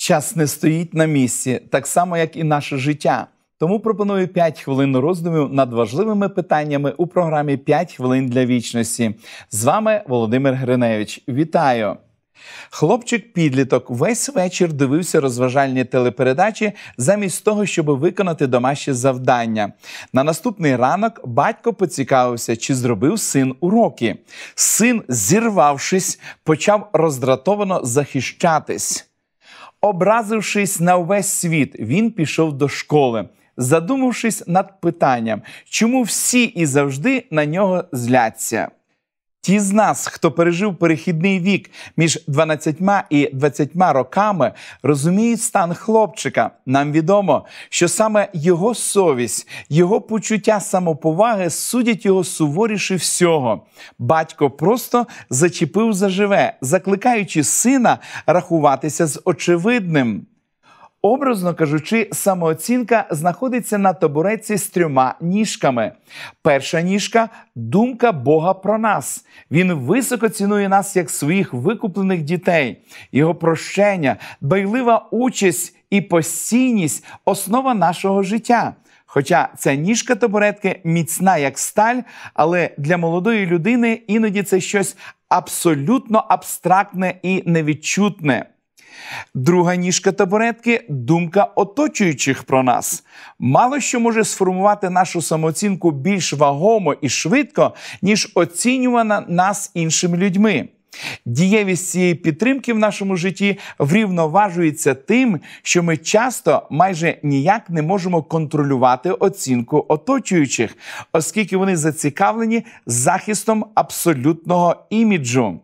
Час не стоїть на місці, так само, як і наше життя. Тому пропоную 5 хвилин роздумів над важливими питаннями у програмі «5 хвилин для вічності. З вами Володимир Гриневич. Вітаю! Хлопчик-підліток весь вечір дивився розважальні телепередачі замість того, щоб виконати домашнє завдання. На наступний ранок батько поцікавився, чи зробив син уроки. Син, зірвавшись, почав роздратовано захищатись. Образившись на увесь світ, він пішов до школи, задумавшись над питанням, чому всі і завжди на нього зляться. Ті з нас, хто пережив перехідний вік між 12 і 20 роками, розуміють стан хлопчика. Нам відомо, що саме його совість, його почуття самоповаги судять його суворіше всього. Батько просто зачепив заживе, закликаючи сина рахуватися з очевидним. Образно кажучи, самооцінка знаходиться на табуреці з трьома ніжками. Перша ніжка думка Бога про нас. Він високо цінує нас як своїх викуплених дітей, його прощення, дбайлива участь і постійність основа нашого життя. Хоча ця ніжка табуретки міцна як сталь, але для молодої людини іноді це щось абсолютно абстрактне і невідчутне. Друга ніжка табуретки думка оточуючих про нас. Мало що може сформувати нашу самооцінку більш вагомо і швидко, ніж оцінювана нас іншими людьми. Дієвість цієї підтримки в нашому житті врівноважується тим, що ми часто майже ніяк не можемо контролювати оцінку оточуючих, оскільки вони зацікавлені захистом абсолютного іміджу.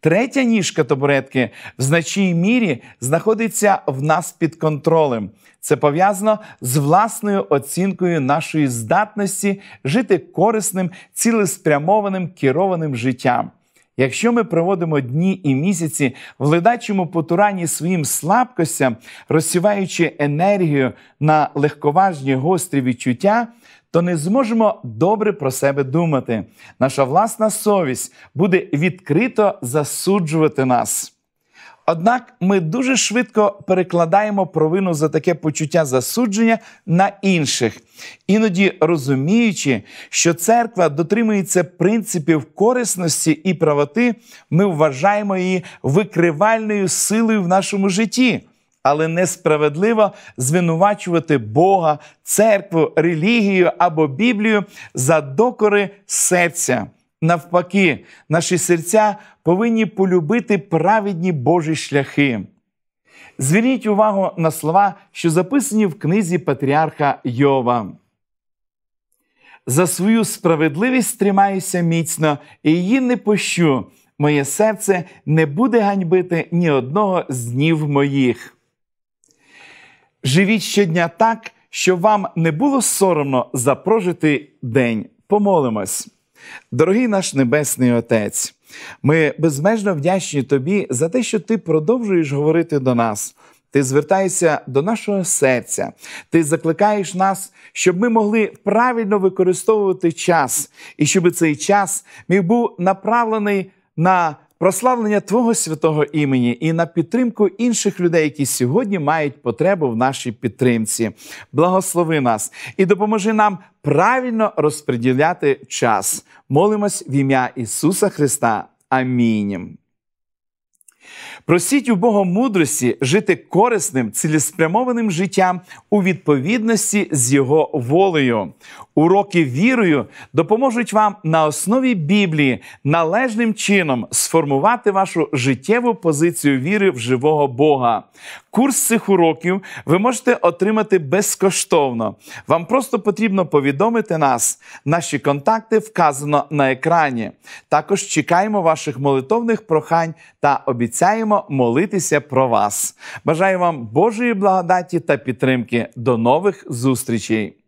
Третя ніжка табуретки в значній мірі знаходиться в нас під контролем. Це пов'язано з власною оцінкою нашої здатності жити корисним, цілеспрямованим керованим життям. Якщо ми проводимо дні і місяці в ледачому потуранні своїм слабкостям, розсіваючи енергію на легковажні гострі відчуття, то не зможемо добре про себе думати. Наша власна совість буде відкрито засуджувати нас. Однак ми дуже швидко перекладаємо провину за таке почуття засудження на інших, іноді розуміючи, що церква дотримується принципів корисності і правоти, ми вважаємо її викривальною силою в нашому житті але несправедливо звинувачувати Бога, церкву, релігію або Біблію за докори серця. Навпаки, наші серця повинні полюбити праведні Божі шляхи. Зверніть увагу на слова, що записані в книзі Патріарха Йова. За свою справедливість тримаюся міцно і її не пощу. Моє серце не буде ганьбити ні одного з днів моїх. Живіть щодня так, щоб вам не було соромно за прожитий день. Помолимось. Дорогий наш Небесний Отець, ми безмежно вдячні Тобі за те, що Ти продовжуєш говорити до нас. Ти звертаєшся до нашого серця, ти закликаєш нас, щоб ми могли правильно використовувати час, і щоб цей час міг був направлений на прославлення Твого святого імені і на підтримку інших людей, які сьогодні мають потребу в нашій підтримці. Благослови нас і допоможи нам правильно розподіляти час. Молимось в ім'я Ісуса Христа. Амінь. Просіть у Бога мудрості жити корисним, цілеспрямованим життям у відповідності з Його волею. Уроки вірою допоможуть вам на основі Біблії належним чином сформувати вашу життєву позицію віри в живого Бога. Курс цих уроків ви можете отримати безкоштовно. Вам просто потрібно повідомити нас. Наші контакти вказано на екрані. Також чекаємо ваших молитовних прохань та обіцяємо молитися про вас. Бажаю вам Божої благодаті та підтримки. До нових зустрічей!